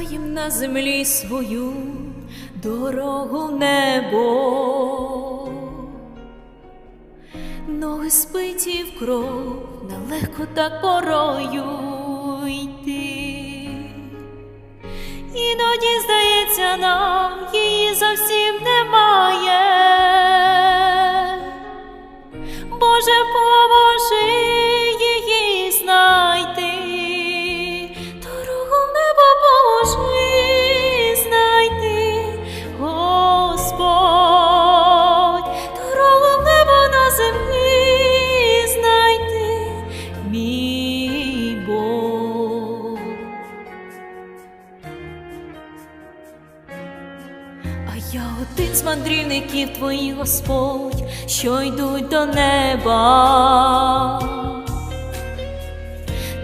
Шукаєм на землі свою дорогу небо, ноги спиті в кров, нелегко так порою йти. Іноді здається нам, її зовсім немає. Боже, я один з мандрівників твоїх, Господь, що йдуть до неба.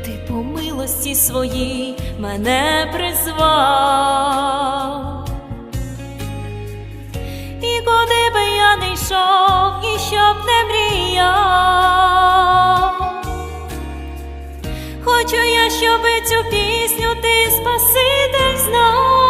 Ти по милості своїй мене призвав. І куди би я не йшов, і щоб не мріяв. Хочу я, щоби цю пісню ти Спаситель знав,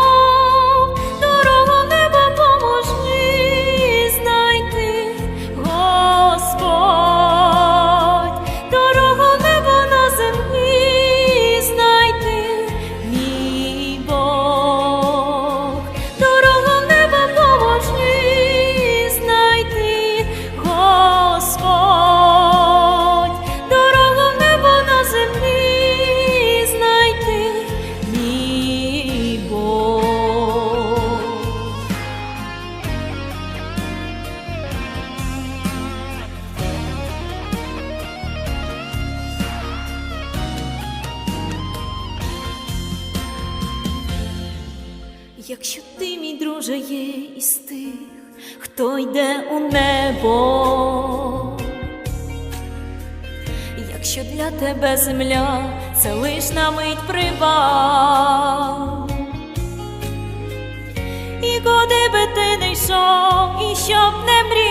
Якщо ти, мій друже, є із тих, хто йде у небо, якщо для тебе земля це лиш на мить привал, і куди би ти не йшов, і щоб не мріяв,